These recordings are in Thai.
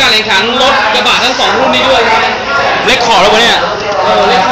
การแข่งขันรถกระบะทั้งสองรุ่นนี้ด้วยครับ เล็กขอแล้ววะเนี่ย เออเล็กขอ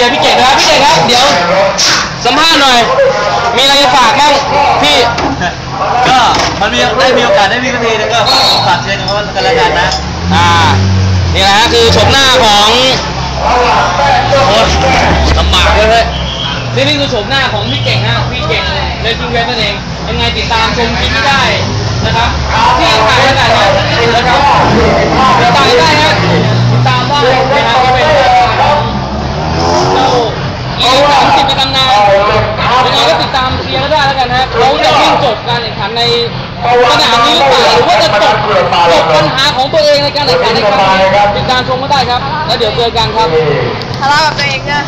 ชียร์พี่เก๋งนะครับพี่เก๋งครับ เดี๋ยวสัมภาษณ์หน่อย มีอะไรจะฝากบ้างพี่ ก็มันมีได้มีโอกาสได้วิ่งทีนึงก็ฝากเชิญเขากันแล้วกันนะ อ่า นี่แหละคือชมหน้าของโอ้ลำบากเลยวยนี่นี่คือชมหน้าของพี่เก่งฮะพี่เก่งเลยคิวเวฟนั่นเองยังไงติดตามชมคลิปได้นะครับที่ทายงรายกัน จบการแข่งขันในสนามนี้หรือเปล่าหรือว่าจะจบจบปัญหาของตัวเองในการแข่งขันในครั้งนี้ติดตามชมก็ได้ครับ แล้วเดี๋ยวเจอกันครับทะเลาะกับตัวเองเนี่ย